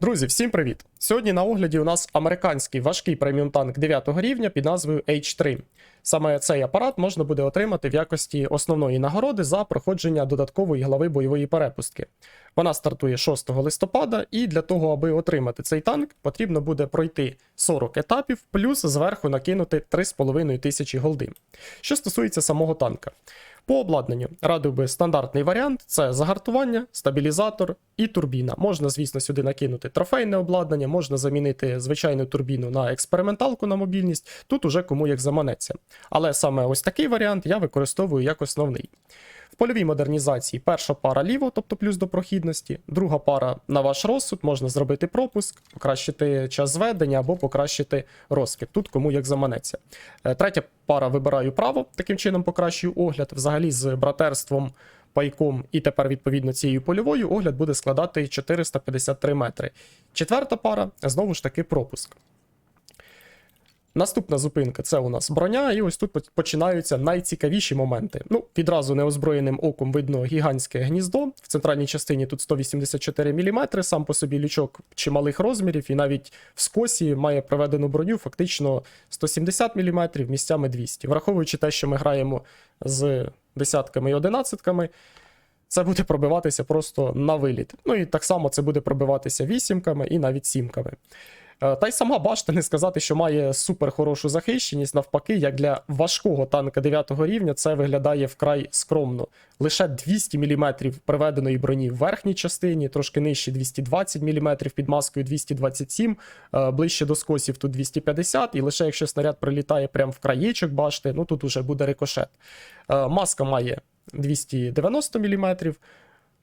Друзі, всім привіт! Сьогодні на огляді у нас американський важкий преміум танк 9 рівня під назвою H3. Саме цей апарат можна буде отримати в якості основної нагороди за проходження додаткової глави бойової перепустки. Вона стартує 6 листопада, і для того, аби отримати цей танк, потрібно буде пройти 40 етапів, плюс зверху накинути 3,5 тисячі голди. Що стосується самого танка. По обладнанню радив би стандартний варіант: це загартування, стабілізатор і турбіна. Можна, звісно, сюди накинути трофейне обладнання, можна замінити звичайну турбіну на експерименталку на мобільність. Тут уже кому як заманеться. Але саме ось такий варіант я використовую як основний. В польовій модернізації перша пара ліво, тобто плюс до прохідності, друга пара на ваш розсуд, можна зробити пропуск, покращити час зведення або покращити розкид. Тут кому як заманеться. Е, Третя пара вибираю право, таким чином покращую огляд. Взагалі з братерством, пайком і тепер відповідно цією польовою огляд буде складати 453 метри. Четверта пара знову ж таки пропуск. Наступна зупинка це у нас броня, і ось тут починаються найцікавіші моменти. Ну, відразу неозброєним оком видно гігантське гніздо. В центральній частині тут 184 мм, сам по собі лючок чималих розмірів, і навіть в скосі має проведену броню фактично 170 мм, місцями 200. Враховуючи те, що ми граємо з десятками і одинадцятками, це буде пробиватися просто на виліт. Ну і так само це буде пробиватися вісімками і навіть сімками. Е, Та й сама башта не сказати, що має супер хорошу захищеність. Навпаки, як для важкого танка 9 рівня, це виглядає вкрай скромно. Лише 200 мм приведеної броні в верхній частині, трошки нижче 220 мм під маскою 227, е, ближче до скосів тут 250, і лише якщо снаряд прилітає прямо в краєчок башти, ну тут уже буде рикошет. Е, Маска має 290 мм.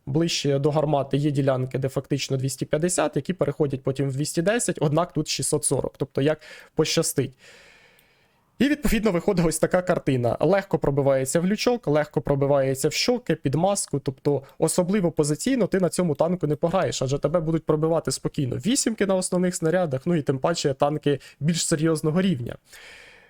Ближче до гармати є ділянки, де фактично 250, які переходять потім в 210, однак тут 640, тобто як пощастить. І відповідно виходить ось така картина. Легко пробивається в лючок, легко пробивається в щоки, під маску. Тобто, особливо позиційно ти на цьому танку не пограєш, адже тебе будуть пробивати спокійно вісімки на основних снарядах, ну і тим паче танки більш серйозного рівня.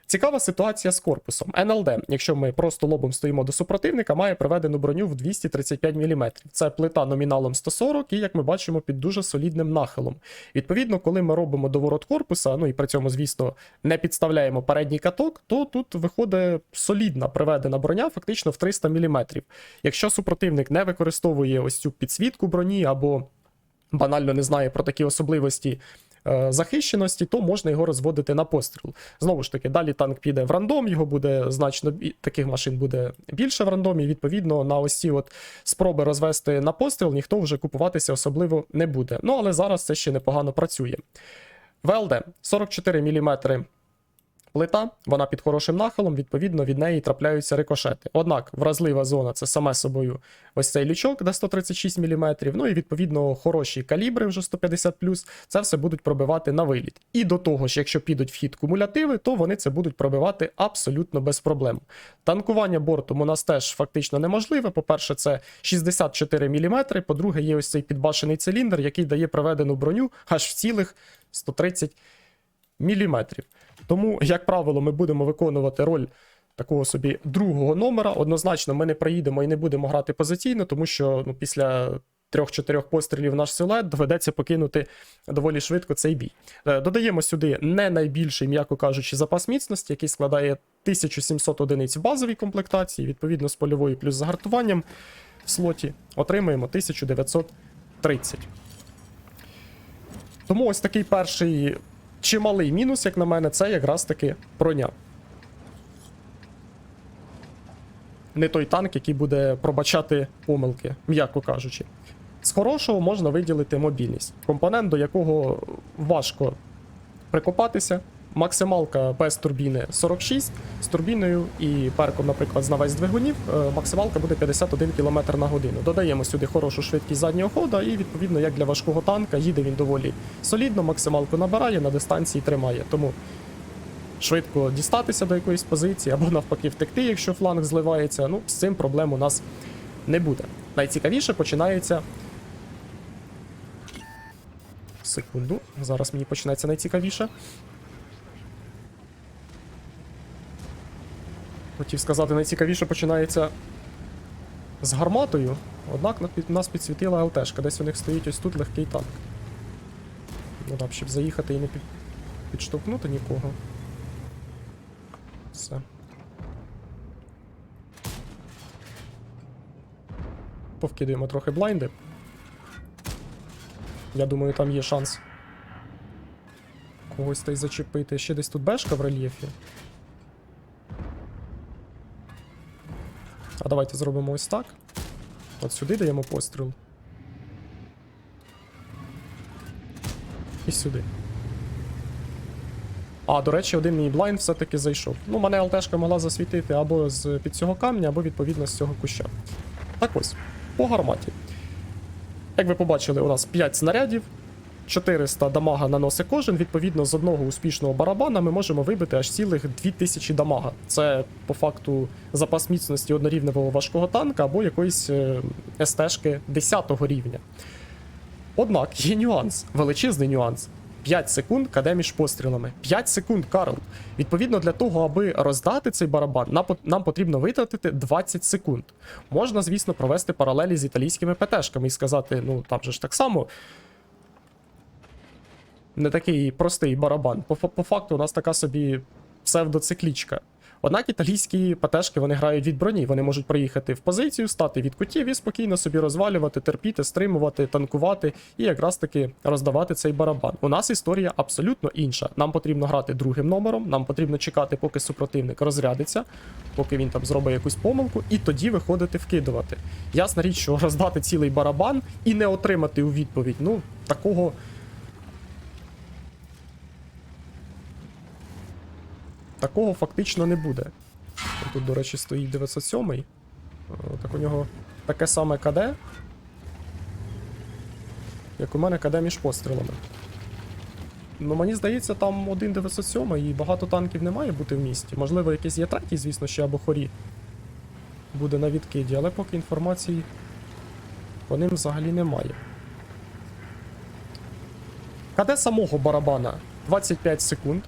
Цікава ситуація з корпусом. НЛД, якщо ми просто лобом стоїмо до супротивника, має проведену броню в 235 мм. Це плита номіналом 140 і, як ми бачимо, під дуже солідним нахилом. Відповідно, коли ми робимо доворот корпуса, ну і при цьому, звісно, не підставляємо передній каток, то тут виходить солідна приведена броня, фактично в 300 мм. Якщо супротивник не використовує ось цю підсвітку броні або банально не знає про такі особливості захищеності, то можна його розводити на постріл. Знову ж таки, далі танк піде в рандом, його буде значно таких машин буде більше в рандомі. Відповідно, на ось ці от спроби розвести на постріл ніхто вже купуватися особливо не буде. Ну але зараз це ще непогано працює. ВЛД 44 мм плита, вона під хорошим нахилом, відповідно, від неї трапляються рикошети. Однак вразлива зона це саме собою ось цей лючок, де 136 мм, ну і відповідно хороші калібри, вже 150 це все будуть пробивати на виліт. І до того ж, якщо підуть в хід кумулятиви, то вони це будуть пробивати абсолютно без проблем. Танкування бортом у нас теж фактично неможливе. По-перше, це 64 мм, по-друге, є ось цей підбашений циліндр, який дає проведену броню аж в цілих 130 міліметрів. Тому, як правило, ми будемо виконувати роль такого собі другого номера. Однозначно, ми не проїдемо і не будемо грати позиційно, тому що ну, після трьох-чотирьох пострілів наш силует доведеться покинути доволі швидко цей бій. Е, Додаємо сюди не найбільший, м'яко кажучи, запас міцності, який складає 1700 одиниць в базовій комплектації, відповідно з польовою плюс загартуванням в слоті отримуємо 1930. Тому ось такий перший чималий мінус, як на мене, це якраз таки броня. Не той танк, який буде пробачати помилки, м'яко кажучи. З хорошого можна виділити мобільність, компонент, до якого важко прикопатися. Максималка без турбіни 46, з турбіною і перком, наприклад, з навець двигунів, е, максималка буде 51 км на годину. Додаємо сюди хорошу швидкість заднього хода, і відповідно, як для важкого танка, їде він доволі солідно, максималку набирає, на дистанції тримає. Тому швидко дістатися до якоїсь позиції або навпаки втекти, якщо фланг зливається. Ну, з цим проблем у нас не буде. Найцікавіше починається. Секунду. Зараз мені почнеться найцікавіше. Хотів сказати, найцікавіше починається з гарматою, однак нас підсвітила ЛТшка. Десь у них стоїть ось тут легкий танк. Ну так, щоб заїхати і не під... підштовхнути нікого. Все. Повкидаємо трохи блайнди. Я думаю, там є шанс когось та й зачепити. Ще десь тут бешка в рельєфі. А давайте зробимо ось так. От сюди даємо постріл. І сюди. А, до речі, один мій блайнд все-таки зайшов. Ну, мене ЛТшка могла засвітити або з під цього камня, або відповідно з цього куща. Так ось, по гарматі. Як ви побачили, у нас 5 снарядів, 400 дамага наносить кожен. Відповідно, з одного успішного барабана ми можемо вибити аж цілих 2000 дамага. Це по факту запас міцності однорівневого важкого танка або якоїсь е, СТшки 10 рівня. Однак є нюанс, величезний нюанс. 5 секунд КД між пострілами. 5 секунд, Карл. Відповідно, для того, аби роздати цей барабан, нам потрібно витратити 20 секунд. Можна, звісно, провести паралелі з італійськими ПТшками і сказати, ну там же ж так само. Не такий простий барабан. По, по факту, у нас така собі псевдоциклічка. Однак італійські ПТшки вони грають від броні, вони можуть приїхати в позицію, стати від кутів і спокійно собі розвалювати, терпіти, стримувати, танкувати і якраз таки роздавати цей барабан. У нас історія абсолютно інша. Нам потрібно грати другим номером, нам потрібно чекати, поки супротивник розрядиться, поки він там зробить якусь помилку, і тоді виходити вкидувати. Ясна річ, що роздати цілий барабан і не отримати у відповідь. Ну, такого. Такого фактично не буде. Тут, до речі, стоїть 907. Е, Так у нього таке саме КД. Як у мене КД між пострілами. Ну, мені здається, там один 907 і багато танків не має бути в місті. Можливо, якийсь є третій, звісно, ще або хорі буде на відкиді, але поки інформації по ним взагалі немає. КД самого барабана 25 секунд.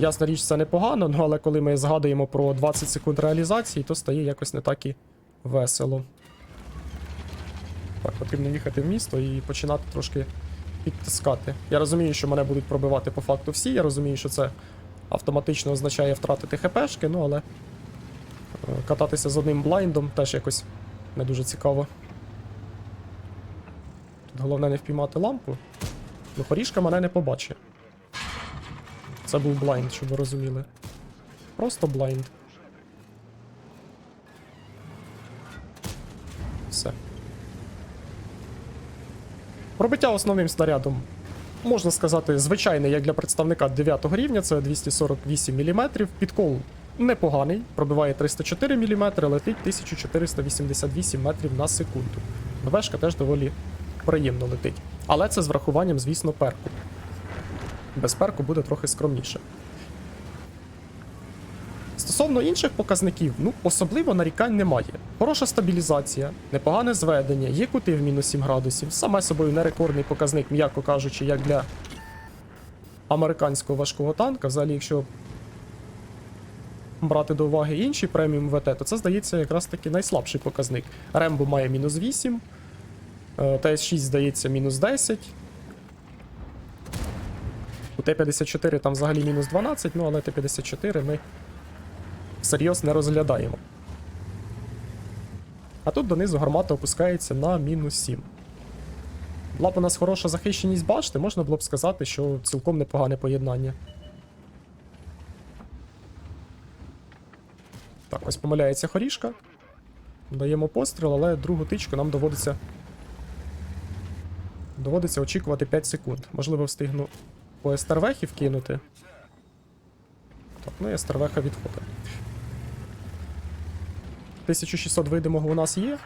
Ясна річ, це непогано, ну але коли ми згадуємо про 20 секунд реалізації, то стає якось не так і весело. Так, потрібно їхати в місто і починати трошки підтискати. Я розумію, що мене будуть пробивати по факту всі. Я розумію, що це автоматично означає втратити ХПшки, ну але е, кататися з одним блайндом теж якось не дуже цікаво. Тут головне не впіймати лампу. Ну, хорішка мене не побачить. Це був блайнд, щоб ви розуміли. Просто блайнд. Все. Пробиття основним снарядом, можна сказати, звичайне, як для представника 9 рівня, це 248 мм. Підкол непоганий, пробиває 304 мм, летить 1488 метрів на секунду. БВшка теж доволі приємно летить. Але це з врахуванням, звісно, перку. Без перку буде трохи скромніше. Стосовно інших показників, ну особливо нарікань немає. Хороша стабілізація, непогане зведення, є кути в мінус 7 градусів. Саме собою не рекордний показник, м'яко кажучи, як для американського важкого танка. Взагалі, якщо брати до уваги інші преміум ВТ, то це здається якраз таки найслабший показник. Рембо має мінус 8, е, ТС6 здається мінус 10. У Т-54 там взагалі мінус 12, ну але Т-54 ми всерйоз не розглядаємо. А тут донизу гармата опускається на мінус 7. Була б у нас хороша захищеність башти, можна було б сказати, що цілком непогане поєднання. Так, ось помиляється хорішка. Даємо постріл, але другу тичку нам доводиться. Доводиться очікувати 5 секунд. Можливо, встигну по Естервехі вкинути. Так, ну і Естервеха відходить. 1600 видимого у нас є.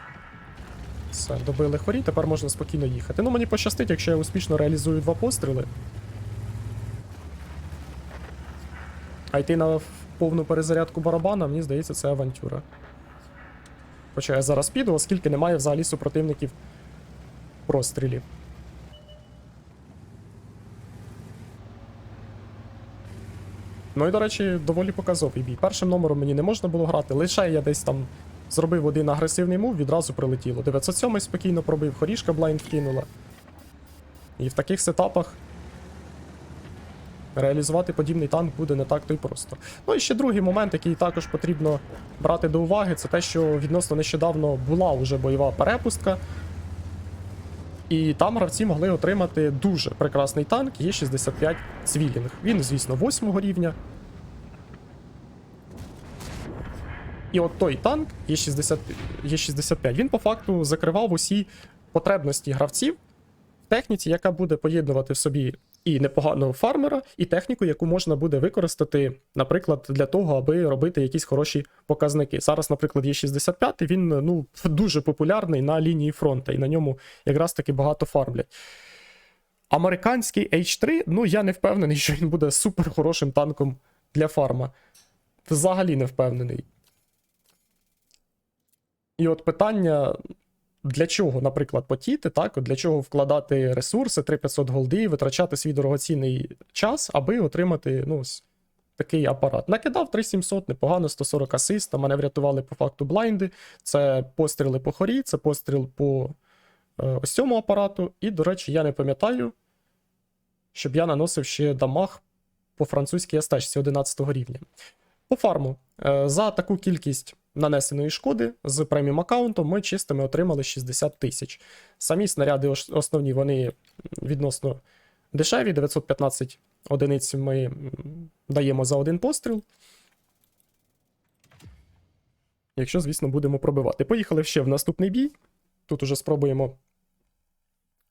Все, добили хорі, тепер можна спокійно їхати. Ну, мені пощастить, якщо я успішно реалізую два постріли. А йти на повну перезарядку барабана, мені здається, це авантюра. Хоча я зараз піду, оскільки немає взагалі супротивників прострілів. Ну і, до речі, доволі показовий бій. Першим номером мені не можна було грати, лише я десь там зробив один агресивний мув, відразу прилетіло. 907 спокійно пробив, хорішка блайнд вкинула. І в таких сетапах реалізувати подібний танк буде не так то й просто. Ну і ще другий момент, який також потрібно брати до уваги, це те, що відносно нещодавно була вже бойова перепустка. І там гравці могли отримати дуже прекрасний танк Є65 Цвілінг. Він, звісно, 8 рівня. І от той танк Є60, Є65, він по факту закривав усі потребності гравців в техніці, яка буде поєднувати в собі і непоганого фармера, і техніку, яку можна буде використати, наприклад, для того, аби робити якісь хороші показники. Зараз, наприклад, є 65, він ну, дуже популярний на лінії фронту, і на ньому якраз таки багато фармлять. Американський H3, ну я не впевнений, що він буде супер хорошим танком для фарма. Взагалі не впевнений. І от питання, для чого, наприклад, потіти, так? Для чого вкладати ресурси 3500 голди, витрачати свій дорогоцінний час, аби отримати ну, такий апарат. Накидав 3700, непогано, 140 асист, а мене врятували по факту блайнди. Це постріли по хорі, це постріл по е, ось цьому апарату. І, до речі, я не пам'ятаю, щоб я наносив ще дамаг по французькій астачці 11 рівня. По фарму. Е, За таку кількість нанесеної шкоди з преміум аккаунтом ми чистими отримали 60 тисяч. Самі снаряди основні вони відносно дешеві. 915 одиниць ми даємо за один постріл. Якщо, звісно, будемо пробивати. Поїхали ще в наступний бій. Тут уже спробуємо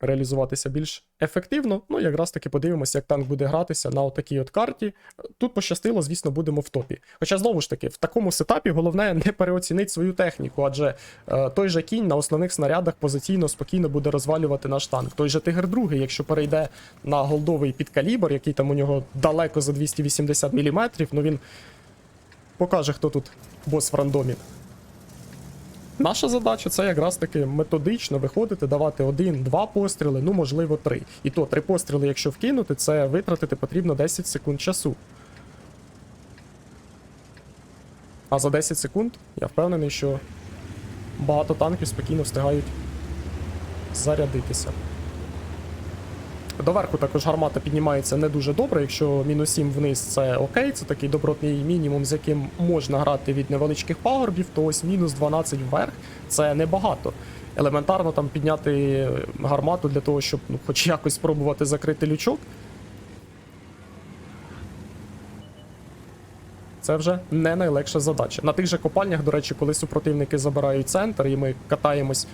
реалізуватися більш ефективно. Ну, якраз таки подивимося, як танк буде гратися на отакій от карті. Тут пощастило, звісно, будемо в топі. Хоча, знову ж таки, в такому сетапі головне не переоцінити свою техніку, адже е, той же кінь на основних снарядах позиційно спокійно буде розвалювати наш танк. Той же Тигр 2, якщо перейде на голдовий підкалібр, який там у нього далеко за 280 мм, ну він покаже, хто тут бос в рандомі. Наша задача це якраз таки методично виходити, давати один-два постріли, ну можливо три. І то три постріли, якщо вкинути, це витратити потрібно 10 секунд часу. А за 10 секунд я впевнений, що багато танків спокійно встигають зарядитися. Доверху також гармата піднімається не дуже добре. Якщо мінус 7 вниз це окей, це такий добротний мінімум, з яким можна грати від невеличких пагорбів, то ось мінус 12 вверх це небагато. Елементарно там підняти гармату для того, щоб ну, хоч якось спробувати закрити лючок. Це вже не найлегша задача. На тих же копальнях, до речі, коли супротивники забирають центр, і ми катаємось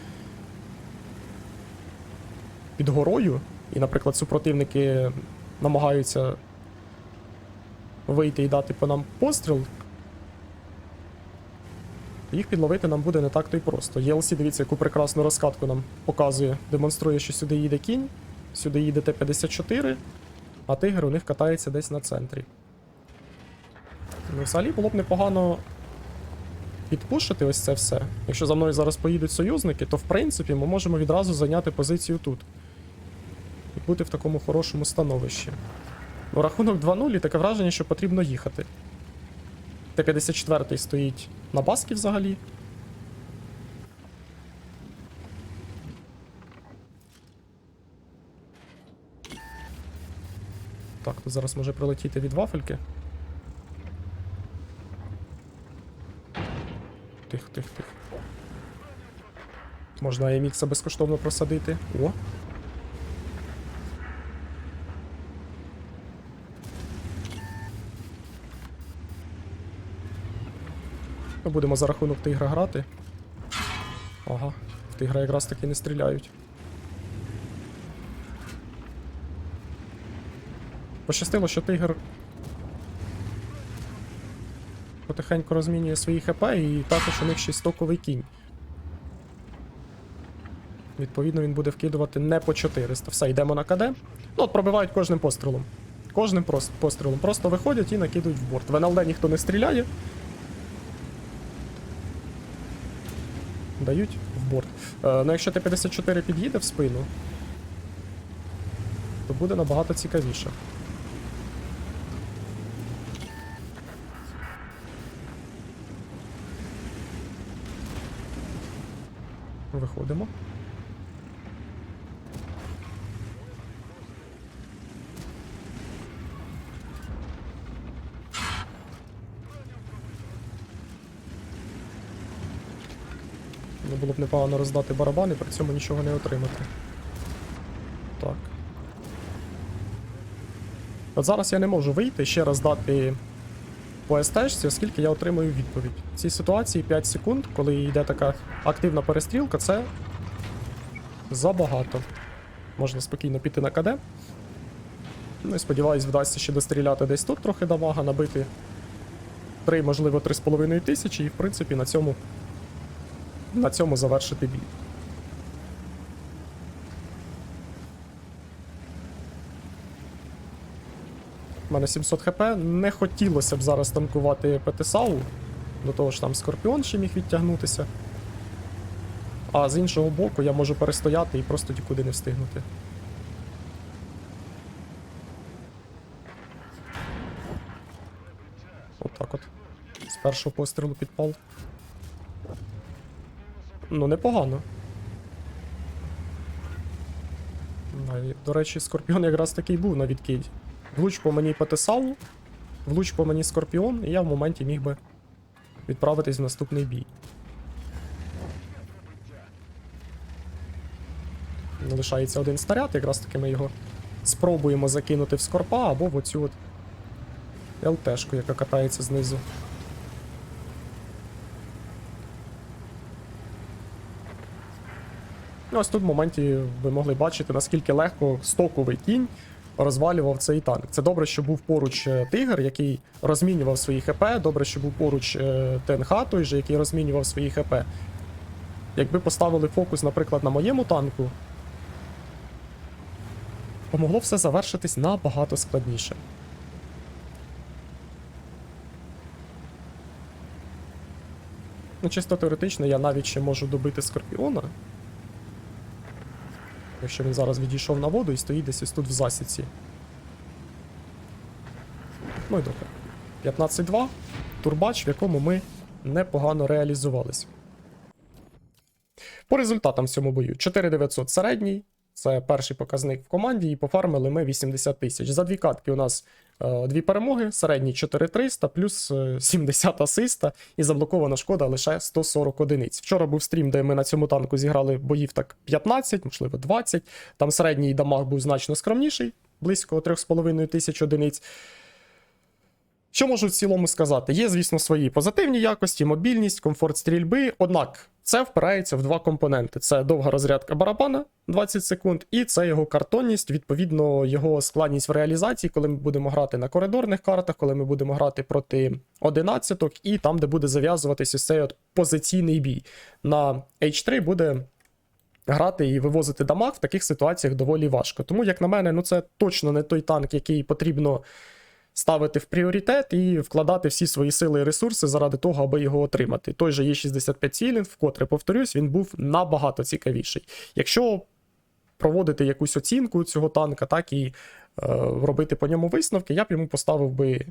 під горою, і, наприклад, супротивники намагаються вийти і дати по нам постріл. Їх підловити нам буде не так то й просто. ЄЛСі, дивіться, яку прекрасну розкатку нам показує, демонструє, що сюди їде кінь, сюди їде Т-54, а тигр у них катається десь на центрі. Ну, взагалі було б непогано підпушити ось це все. Якщо за мною зараз поїдуть союзники, то в принципі ми можемо відразу зайняти позицію тут. І бути в такому хорошому становищі. Ну, рахунок 2-0 і таке враження, що потрібно їхати. Т-54 стоїть на баскі взагалі. Так, тут зараз може прилетіти від вафельки. Тих, тих, тих. Можна AMX безкоштовно просадити. О, Ми будемо за рахунок тигра грати. Ага, в тигра якраз таки не стріляють. Пощастило, що тигр потихеньку розмінює свої ХП і також у них ще стоковий кінь. Відповідно, він буде вкидувати не по 400. Все, йдемо на КД. Ну, от пробивають кожним пострілом. Кожним пострілом. Просто виходять і накидують в борт. В НЛД ніхто не стріляє. Дають в борт. Е, ну, якщо Т-54 під'їде в спину, то буде набагато цікавіше. Виходимо. Було б непогано роздати барабани, при цьому нічого не отримати. Так. От зараз я не можу вийти ще раз дати по СТшці, оскільки я отримую відповідь. В цій ситуації 5 секунд, коли йде така активна перестрілка, це забагато. Можна спокійно піти на КД. Ну і сподіваюсь, вдасться ще достріляти десь тут трохи дамага, набити 3, можливо, 3,5 тисячі, і в принципі на цьому, на цьому завершити бій. У мене 700 хп. Не хотілося б зараз танкувати ПТСАУ. До того ж там Скорпіон ще міг відтягнутися. А з іншого боку я можу перестояти і просто нікуди не встигнути. От так от. З першого пострілу підпал. Ну, непогано. До речі, Скорпіон якраз такий був на відкиді. Влуч по мені ПТСАУ, влуч по мені Скорпіон, і я в моменті міг би відправитись в наступний бій. Лишається один снаряд, якраз таки ми його спробуємо закинути в скорпа або в оцю от ЛТшку, яка катається знизу. Ну, ось тут в моменті ви могли бачити, наскільки легко стоковий кінь розвалював цей танк. Це добре, що був поруч е, тигр, який розмінював свої ХП. Добре, що був поруч е, ТНХ, той же, який розмінював свої ХП. Якби поставили фокус, наприклад, на моєму танку, помогло все завершитись набагато складніше. Ну, чисто теоретично, я навіть ще можу добити Скорпіона. Якщо він зараз відійшов на воду і стоїть десь ось тут в засіці. Ну і добре. 15-2. Турбач, в якому ми непогано реалізувались. По результатам в цьому бою 4900 середній. Це перший показник в команді, і пофармили ми 80 тисяч. За дві катки у нас е, дві перемоги, середній 4300, плюс е, 70 асиста, і заблокована шкода лише 140 одиниць. Вчора був стрім, де ми на цьому танку зіграли боїв так 15, можливо, 20. Там середній дамаг був значно скромніший, близько 3,5 тисяч одиниць. Що можу в цілому сказати? Є, звісно, свої позитивні якості, мобільність, комфорт стрільби. Однак це впирається в два компоненти: це довга розрядка барабана 20 секунд, і це його картонність, відповідно, його складність в реалізації, коли ми будемо грати на коридорних картах, коли ми будемо грати проти одинадцяток, і там, де буде зав'язуватися цей от позиційний бій. На H3 буде. Грати і вивозити дамаг в таких ситуаціях доволі важко. Тому, як на мене, ну це точно не той танк, який потрібно ставити в пріоритет і вкладати всі свої сили і ресурси заради того, аби його отримати. Той же Є65 цілінг, вкотре повторюсь, він був набагато цікавіший. Якщо проводити якусь оцінку цього танка, так і е, робити по ньому висновки, я б йому поставив би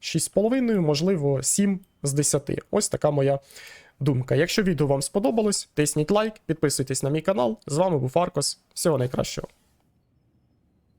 6,5, можливо, 7 з 10. Ось така моя думка. Якщо відео вам сподобалось, тисніть лайк, підписуйтесь на мій канал. З вами був Аркос. Всього найкращого.